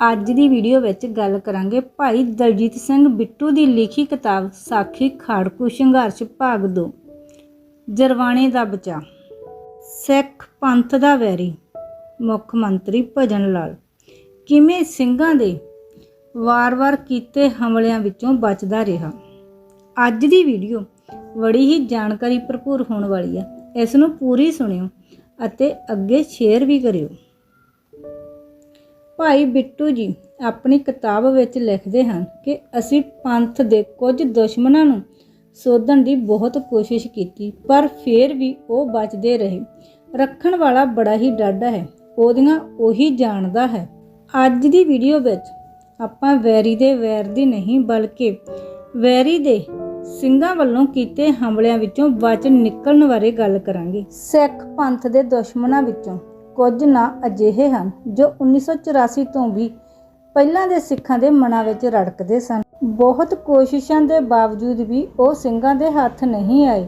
ਅੱਜ ਦੀ ਵੀਡੀਓ ਵਿੱਚ ਗੱਲ ਕਰਾਂਗੇ ਭਾਈ ਦਲਜੀਤ ਸਿੰਘ ਬਿੱਟੂ ਦੀ ਲਿਖੀ ਕਿਤਾਬ ਸਾਖੀ ਖਾੜਕੂ ਸੰਘਰਸ਼ ਭਾਗ 2 ਜਰਵਾਣੇ ਦਾ ਬਚਾ ਸਿੱਖ ਪੰਥ ਦਾ ਵੈਰੀ, ਮੁੱਖ ਮੰਤਰੀ ਭਜਨ ਲਾਲ। ਕਿਵੇਂ ਸਿੰਘਾਂ ਦੇ ਵਾਰ-ਵਾਰ ਕੀਤੇ ਹਮਲਿਆਂ ਵਿੱਚੋਂ ਬਚਦਾ ਰਿਹਾ। ਅੱਜ ਦੀ ਵੀਡੀਓ ਬੜੀ ਹੀ ਜਾਣਕਾਰੀ ਭਰਪੂਰ ਹੋਣ ਵਾਲੀ ਹੈ। ਇਸ ਨੂੰ ਪੂਰੀ ਸੁਣਿਓ ਅਤੇ ਅੱਗੇ ਸ਼ੇਅਰ ਵੀ ਕਰਿਓ। ਭਾਈ ਬਿੱਟੂ ਜੀ ਆਪਣੀ ਕਿਤਾਬ ਵਿੱਚ ਲਿਖਦੇ ਹਨ ਕਿ ਅਸੀਂ ਪੰਥ ਦੇ ਕੁਝ ਦੁਸ਼ਮਣਾਂ ਨੂੰ ਸੋਧਣ ਦੀ ਬਹੁਤ ਕੋਸ਼ਿਸ਼ ਕੀਤੀ, ਪਰ ਫਿਰ ਵੀ ਉਹ ਬਚਦੇ ਰਹੇ। ਰੱਖਣ ਵਾਲਾ ਬੜਾ ਹੀ ਡਾਢਾ ਹੈ, ਉਹਦੀਆਂ ਉਹੀ ਜਾਣਦਾ ਹੈ। ਅੱਜ ਦੀ ਵੀਡੀਓ ਵਿੱਚ ਆਪਾਂ ਵੈਰੀ ਦੇ ਵੈਰ ਦੀ ਨਹੀਂ, ਬਲਕਿ ਵੈਰੀ ਦੇ ਸਿੰਘਾਂ ਵੱਲੋਂ ਕੀਤੇ ਹਮਲਿਆਂ ਵਿੱਚੋਂ ਬਚ ਨਿਕਲਣ ਬਾਰੇ ਗੱਲ ਕਰਾਂਗੇ। ਸਿੱਖ ਪੰਥ ਦੇ ਦੁਸ਼ਮਣਾਂ ਵਿੱਚੋਂ ਕੁਝ ਨਾਂ ਅਜਿਹੇ ਹਨ ਜੋ 1984 ਤੋਂ ਵੀ ਪਹਿਲਾਂ ਦੇ ਸਿੱਖਾਂ ਦੇ ਮਨਾਂ ਵਿੱਚ ਰੜਕਦੇ ਸਨ। ਬਹੁਤ ਕੋਸ਼ਿਸ਼ਾਂ ਦੇ ਬਾਵਜੂਦ ਵੀ ਉਹ ਸਿੰਘਾਂ ਦੇ ਹੱਥ ਨਹੀਂ ਆਏ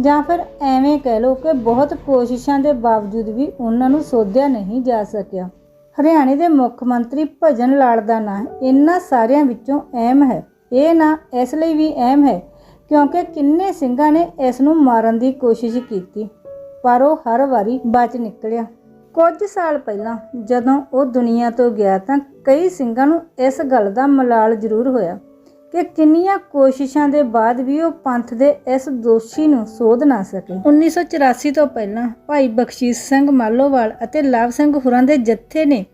ਜਾਂ ਫਿਰ ਐਵੇਂ ਕਹਿ ਲਓ ਕਿ ਬਹੁਤ ਕੋਸ਼ਿਸ਼ਾਂ ਦੇ ਬਾਵਜੂਦ ਵੀ ਉਹਨਾਂ ਨੂੰ ਸੋਧਿਆ ਨਹੀਂ ਜਾ ਸਕਿਆ। ਹਰਿਆਣੇ ਦੇ ਮੁੱਖ ਮੰਤਰੀ ਭਜਨ ਲਾਲ ਦਾ ਨਾਂ ਇਹਨਾਂ ਸਾਰਿਆਂ ਵਿੱਚੋਂ ਅਹਿਮ ਹੈ। ਇਹ ਨਾਂ ਇਸ ਲਈ ਵੀ ਅਹਿਮ ਹੈ ਕਿਉਂਕਿ ਕਿੰਨੇ ਸਿੰਘਾਂ ਨੇ ਇਸ ਨੂੰ ਮਾਰਨ ਦੀ ਕੋਸ਼ਿਸ਼ ਕੀਤੀ, ਪਰ ਉਹ ਹਰ ਵਾਰੀ ਬਚ ਨਿਕਲਿਆ। ਕੁਝ ਸਾਲ ਪਹਿਲਾਂ ਜਦੋਂ ਉਹ ਦੁਨੀਆ ਤੋਂ ਗਿਆ ਤਾਂ ਕਈ ਸਿੰਘਾਂ ਨੂੰ ਇਸ ਗੱਲ ਦਾ ਮਲਾਲ ਜ਼ਰੂਰ ਹੋਇਆ ਕਿ ਕਿੰਨੀਆਂ ਕੋਸ਼ਿਸ਼ਾਂ ਦੇ ਬਾਅਦ ਵੀ ਉਹ ਪੰਥ ਦੇ ਇਸ ਦੋਸ਼ੀ ਨੂੰ ਸੋਧ ਨਾ ਸਕੇ। 1984 ਤੋਂ ਪਹਿਲਾਂ ਭਾਈ ਬਖਸ਼ੀਸ਼ ਸਿੰਘ ਮਾਲੋਵਾਲ ਅਤੇ ਲਵ ਸਿੰਘ ਹੁਰਾਂ ਦੇ ਜੱਥੇ ਨੇ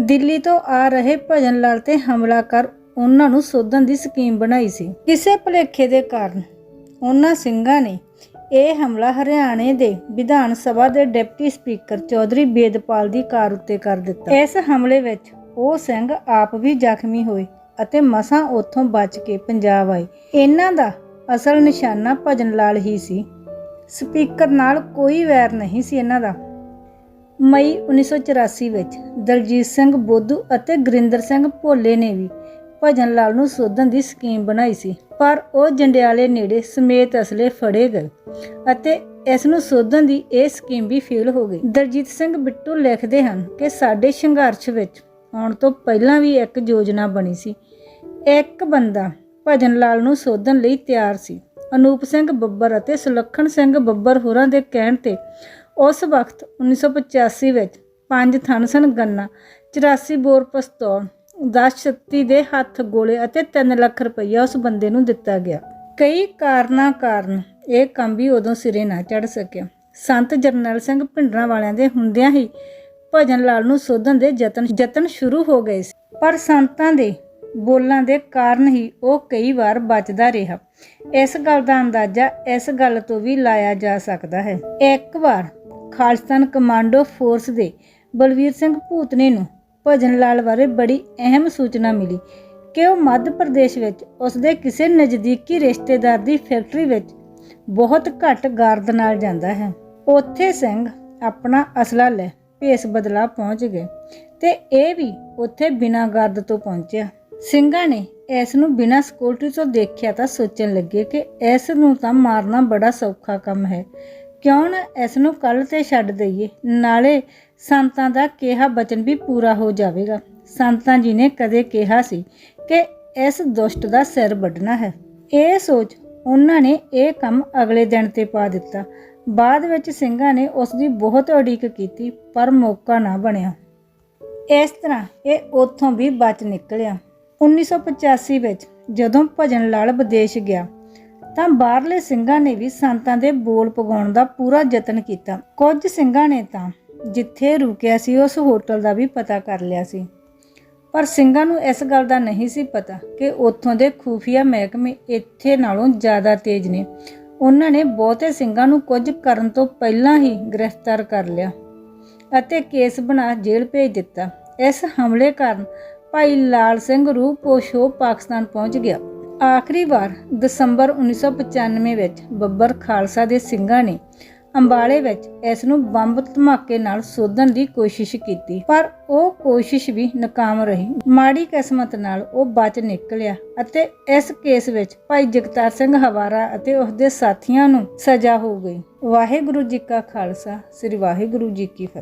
ਦਿੱਲੀ ਤੋਂ ਆ ਰਹੇ ਭਜਨ ਲਾਲ ਤੇ ਹਮਲਾ ਕਰ ਉਹਨਾਂ ਨੂੰ ਸੋਧਣ ਦੀ ਸਕੀਮ ਬਣਾਈ ਸੀ। ਕਿਸੇ ਭੁਲੇਖੇ ਦੇ ਕਾਰਨ ਉਹਨਾਂ ਸਿੰਘਾਂ ਨੇ ਇਹ ਹਮਲਾ ਹਰਿਆਣੇ ਦੇ ਵਿਧਾਨ ਸਭਾ ਦੇ ਡਿਪਟੀ ਸਪੀਕਰ ਚੌਧਰੀ ਬੇਦਪਾਲ ਦੀ ਕਾਰ ਉੱਤੇ ਕਰ ਦਿੱਤਾ। ਇਸ ਹਮਲੇ ਵਿੱਚ ਉਹ ਸਿੰਘ ਆਪ ਵੀ ਜ਼ਖਮੀ ਹੋਏ ਅਤੇ ਮਸਾਂ ਉੱਥੋਂ ਬਚ ਕੇ ਪੰਜਾਬ ਆਏ। ਇਹਨਾਂ ਦਾ ਅਸਲ ਨਿਸ਼ਾਨਾ ਭਜਨ ਲਾਲ ਹੀ ਸੀ। ਸਪੀਕਰ ਨਾਲ ਕੋਈ ਵੈਰ ਨਹੀਂ ਸੀ ਇਹਨਾਂ ਦਾ। ਮਈ 1984 ਵਿੱਚ ਦਲਜੀਤ ਸਿੰਘ ਬੋਧੂ ਅਤੇ ਗੁਰਿੰਦਰ ਸਿੰਘ ਭੋਲੇ ਨੇ ਵੀ ਭਜਨ ਲਾਲ ਨੂੰ ਸੋਧਣ ਦੀ ਸਕੀਮ ਬਣਾਈ ਸੀ, ਪਰ ਉਹ ਜੰਡਿਆਲੇ ਨੇੜੇ ਸਮੇਤ ਅਸਲੇ ਫੜੇ ਗਏ ਅਤੇ ਇਸ ਨੂੰ ਸੋਧਣ ਦੀ ਇਹ ਸਕੀਮ ਵੀ ਫੇਲ ਹੋ ਗਈ। ਦਲਜੀਤ ਸਿੰਘ ਬਿੱਟੂ ਲਿਖਦੇ ਹਨ ਕਿ ਸਾਡੇ ਸੰਘਰਸ਼ ਵਿੱਚ ਆਉਣ ਤੋਂ ਪਹਿਲਾਂ ਵੀ ਇੱਕ ਯੋਜਨਾ ਬਣੀ ਸੀ। ਇੱਕ ਬੰਦਾ ਭਜਨ ਲਾਲ ਨੂੰ ਸੋਧਣ ਲਈ ਤਿਆਰ ਸੀ। ਅਨੂਪ ਸਿੰਘ ਬੱਬਰ ਅਤੇ ਸੁਲੱਖਣ ਸਿੰਘ ਬੱਬਰ ਹੋਰਾਂ ਦੇ ਕਹਿਣ ਤੇ ਉਸ ਵਕਤ 1985 ਵਿੱਚ ਪੰਜ ਥਨਸਨ ਗੰਨਾ 84 ਬੋਰ ਪਿਸਤੌਲ 10 ਦੇ ਹੱਥ ਗੋਲੇ ਅਤੇ 3 ਲੱਖ ਰੁਪਈਆ ਉਸ ਬੰਦੇ ਨੂੰ ਦਿੱਤਾ ਗਿਆ। ਕਈ ਕਾਰਨਾਂ ਕਾਰਨ ਇਹ ਕੰਮ ਵੀ ਉਦੋਂ ਸਿਰੇ ਨਾ ਚੜ ਸਕਿਆ। ਸੰਤ ਜਰਨੈਲ ਸਿੰਘ ਭਿੰਡਰਾਂ ਵਾਲਿਆਂ ਦੇ ਹੁੰਦਿਆਂ ਹੀ ਭਜਨ ਲਾਲ ਨੂੰ ਸੋਧਣ ਦੇ ਯਤਨ ਯਤਨ ਸ਼ੁਰੂ ਹੋ ਗਏ ਸੀ। ਪਰ ਸੰਤਾਂ ਦੇ ਬੋਲਾਂ ਦੇ ਕਾਰਨ ਹੀ ਉਹ ਕਈ ਵਾਰ ਬਚਦਾ ਰਿਹਾ। ਇਸ ਗੱਲ ਦਾ ਅੰਦਾਜ਼ਾ ਇਸ ਗੱਲ ਤੋਂ ਵੀ ਲਾਇਆ ਜਾ ਸਕਦਾ ਹੈ। ਇੱਕ ਵਾਰ ਖਾਲਸਤਾਨ ਕਮਾਂਡੋ ਫੋਰਸ ਦੇ ਬਲਵੀਰ ਸਿੰਘ ਭੂਤਨੇ ਨੂੰ ਭਜਨ ਲਾਲ ਬਾਰੇ ਬੜੀ ਅਹਿਮ ਸੂਚਨਾ ਮਿਲੀ ਕਿ ਉਹ ਮੱਧ ਪ੍ਰਦੇਸ਼ ਵਿੱਚ ਉਸਦੇ ਕਿਸੇ ਨਜ਼ਦੀਕੀ ਰਿਸ਼ਤੇਦਾਰ ਦੀ ਫੈਕਟਰੀ ਵਿੱਚ ਬਹੁਤ ਘੱਟ ਗਾਰਦ ਨਾਲ ਜਾਂਦਾ ਹੈ। ਉੱਥੇ ਸਿੰਘ ਆਪਣਾ ਅਸਲਾ ਲੈ ਭੇਸ ਬਦਲਾ ਪਹੁੰਚ ਗਏ ਤੇ ਇਹ ਵੀ ਉੱਥੇ ਬਿਨਾਂ ਗਾਰਦ ਤੋਂ ਪਹੁੰਚਿਆ। ਸਿੰਘਾਂ ਨੇ ਇਸ ਨੂੰ ਬਿਨਾਂ ਸਿਕਿਉਰਿਟੀ ਤੋਂ ਦੇਖਿਆ ਤਾਂ ਸੋਚਣ ਲੱਗੇ ਕਿ ਇਸ ਨੂੰ ਤਾਂ ਮਾਰਨਾ ਬੜਾ ਸੌਖਾ ਕੰਮ ਹੈ। ਕਿਉਂ ਨਾ ਇਸ ਨੂੰ ਕੱਲ ਤੇ ਛੱਡ ਦਈਏ? ਨਾਲੇ ਸੰਤਾਂ ਦਾ ਕਿਹਾ ਬਚਨ ਵੀ ਪੂਰਾ ਹੋ ਜਾਵੇਗਾ। ਸੰਤਾਂ ਜੀ ਨੇ ਕਦੇ ਕਿਹਾ ਸੀ ਕਿ ਇਸ ਦੁਸ਼ਟ ਦਾ ਸਿਰ ਵੱਢਣਾ ਹੈ। ਇਹ ਸੋਚ ਉਹਨਾਂ ਨੇ ਇਹ ਕੰਮ ਅਗਲੇ ਦਿਨ ਤੇ ਪਾ ਦਿੱਤਾ। ਬਾਅਦ ਵਿੱਚ ਸਿੰਘਾਂ ਨੇ ਉਸ ਦੀ ਬਹੁਤ ਉਡੀਕ ਕੀਤੀ, ਪਰ ਮੌਕਾ ਨਾ ਬਣਿਆ। ਇਸ ਤਰ੍ਹਾਂ ਇਹ ਉੱਥੋਂ ਵੀ ਬਚ ਨਿਕਲਿਆ। 1985 ਵਿੱਚ ਜਦੋਂ ਭਜਨ ਲਾਲ ਵਿਦੇਸ਼ ਗਿਆ ਤਾਂ ਬਾਹਰਲੇ ਸਿੰਘਾਂ ਨੇ ਵੀ ਸੰਤਾਂ ਦੇ ਬੋਲ ਪਗਾਉਣ ਦਾ ਪੂਰਾ ਯਤਨ ਕੀਤਾ। ਕੁਝ ਸਿੰਘਾਂ ਨੇ ਤਾਂ ਜਿੱਥੇ ਰੁਕਿਆ ਸੀ, ਉਸ ਹੋਟਲ ਦਾ ਵੀ ਪਤਾ ਕਰ ਲਿਆ ਸੀ। ਪਰ ਸਿੰਘਾਂ ਨੂੰ ਇਸ ਗੱਲ ਦਾ ਨਹੀਂ ਸੀ ਪਤਾ ਕਿ ਉੱਥੋਂ ਦੇ ਖੂਫੀਆ ਮਹਿਕਮੇ ਇੱਥੇ ਨਾਲੋਂ ਜ਼ਿਆਦਾ ਤੇਜ਼ ਨੇ। ਉਹਨਾਂ ਨੇ ਬਹੁਤੇ ਸਿੰਘਾਂ ਨੂੰ ਕੁਝ ਕਰਨ ਤੋਂ ਪਹਿਲਾਂ ਹੀ ਗ੍ਰਿਫਤਾਰ ਕਰ ਲਿਆ ਅਤੇ ਕੇਸ ਬਣਾ ਜੇਲ੍ਹ ਭੇਜ ਦਿੱਤਾ। ਇਸ ਹਮਲੇ ਕਾਰਨ ਭਾਈ ਲਾਲ ਸਿੰਘ ਰੂਹ ਪਾਕਿਸਤਾਨ ਪਹੁੰਚ ਗਿਆ। ਆਖਰੀ ਵਾਰ ਦਸੰਬਰ 1995 ਵਿੱਚ ਬੱਬਰ ਖਾਲਸਾ ਦੇ ਸਿੰਘਾਂ ਨੇ ਅੰਬਾਲੇ ਵਿੱਚ ਇਸ ਨੂੰ ਬੰਬ ਧਮਾਕੇ ਨਾਲ ਸੋਧਣ ਦੀ ਕੋਸ਼ਿਸ਼ ਕੀਤੀ, ਪਰ ਉਹ ਕੋਸ਼ਿਸ਼ ਵੀ ਨਾਕਾਮ ਰਹੀ। ਮਾੜੀ ਕਿਸਮਤ ਨਾਲ ਉਹ ਬਚ ਨਿਕਲਿਆ ਅਤੇ ਇਸ ਕੇਸ ਵਿੱਚ ਭਾਈ ਜਗਤਾਰ ਸਿੰਘ ਹਵਾਰਾ ਅਤੇ ਉਸ ਦੇ ਸਾਥੀਆਂ ਨੂੰ ਸਜ਼ਾ ਹੋ ਗਈ। ਵਾਹਿਗੁਰੂ ਜੀ ਕਾ ਖਾਲਸਾ, ਸ੍ਰੀ ਵਾਹਿਗੁਰੂ ਜੀ ਕੀ ਫਤਿਹ।